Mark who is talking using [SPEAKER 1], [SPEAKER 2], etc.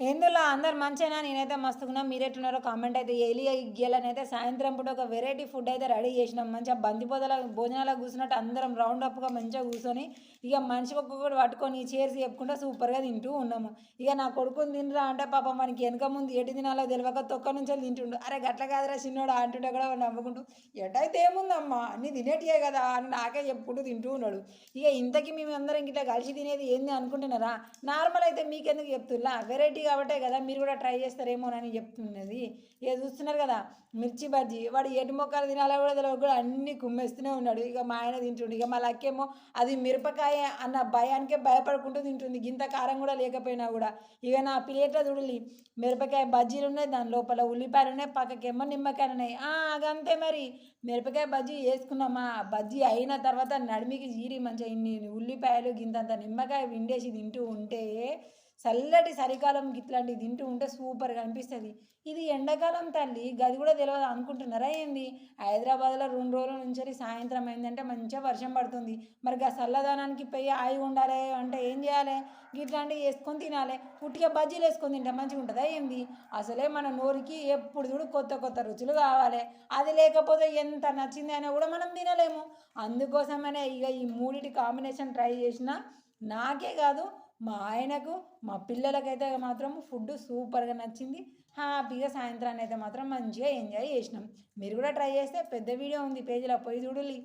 [SPEAKER 1] ఎందులో అందరు మంచిగా నేనైతే మస్తుకున్నా మీరు ఎట్లున్నారో కామెంట్ అయితే ఎలి గీయాలని అయితే సాయంత్రం పూట ఒక వెరైటీ ఫుడ్ అయితే రెడీ చేసినాం. మంచిగా బంతిపోతల భోజనాలకు కూర్చున్నట్టు అందరం రౌండ్ అప్గా మంచిగా కూర్చొని ఇక మనిషి ఒక్కొక్కటి పట్టుకొని చేర్చి చెప్పుకుంటూ సూపర్గా తింటూ ఉన్నాము. ఇక నా కొడుకుని తినరా అంటే పాప మనకి వెనక ముందు ఎటు తినాలో తెలియక తొక్క నుంచి తింటుండు. అరే గట్ల కాదురా చిన్నోడు అంటుంటే కూడా నవ్వుకుంటూ ఎటైతే ఏముందమ్మా అన్ని తినేటియే కదా అని నాకే చెప్పుకుంటూ తింటూ ఉన్నాడు. ఇక ఇంతకీ మేము అందరం ఇట్లా కలిసి తినేది ఏంది అనుకుంటున్నారా? నార్మల్ అయితే మీకెందుకు చెప్తున్నా? వెరైటీ కాబట్టే కదా మీరు కూడా ట్రై చేస్తారేమోనని చెప్తున్నది. ఇక చూస్తున్నారు కదా మిర్చి బజ్జీ. వాడు ఎటు మొక్కలు తినాలో కూడా తెలియదు కూడా అన్ని కుమ్మేస్తూనే ఉన్నాడు. ఇక మా ఆయన తింటుండు. ఇక మా లక్కేమో అది మిరపకాయ అన్న భయానికే భయపడుకుంటూ తింటుంది ఇంత కారం కూడా లేకపోయినా కూడా. ఇక నా ప్లేట్లో చూడలి మిరపకాయ బజ్జీలు ఉన్నాయి. దాని లోపల ఉల్లిపాయలు ఉన్నాయి. పక్కకేమో నిమ్మకాయలు ఉన్నాయి. ఆ, అదంతే మరి. మిరపకాయ బజ్జీ వేసుకున్నామా? బజ్జీ అయిన తర్వాత నడిమికి జీరి మంచిగా ఇన్ని ఉల్లిపాయలు గింతంత నిమ్మకాయ విండేసి తింటూ ఉంటే చల్లటి చలికాలం ఇట్లాంటివి తింటూ ఉంటే సూపర్గా అనిపిస్తుంది. ఇది ఎండాకాలం తల్లి గది కూడా తెలియదు అనుకుంటున్నారా ఏంది? హైదరాబాద్లో రెండు రోజుల నుంచి సాయంత్రం అయిందంటే మంచిగా వర్షం పడుతుంది. మరి ఆ చల్లదనానికి పోయి ఆయి ఉండాలి అంటే ఏం చేయాలి? ఇట్లాంటివి వేసుకొని తినాలి. పుట్టిగా బజ్జీలు వేసుకొని తింటే మంచిగా ఉంటుందా ఏంది? అసలే మన నోరుకి ఎప్పుడు చూడు కొత్త కొత్త రుచులు కావాలి. అది లేకపోతే ఎంత నచ్చింది అయినా కూడా మనం తినలేము. అందుకోసమనే ఇక ఈ మూడిటి కాంబినేషన్ ట్రై చేసిన నాకే కాదు మా ఆయనకు మా పిల్లలకైతే మాత్రం ఫుడ్ సూపర్గా నచ్చింది. హ్యాపీగా సాయంత్రాన్ని అయితే మాత్రం మంచిగా ఎంజాయ్ చేసినాం. మీరు కూడా ట్రై చేస్తే పెద్ద వీడియో ఉంది పేజీలో పోయి చూడాలి.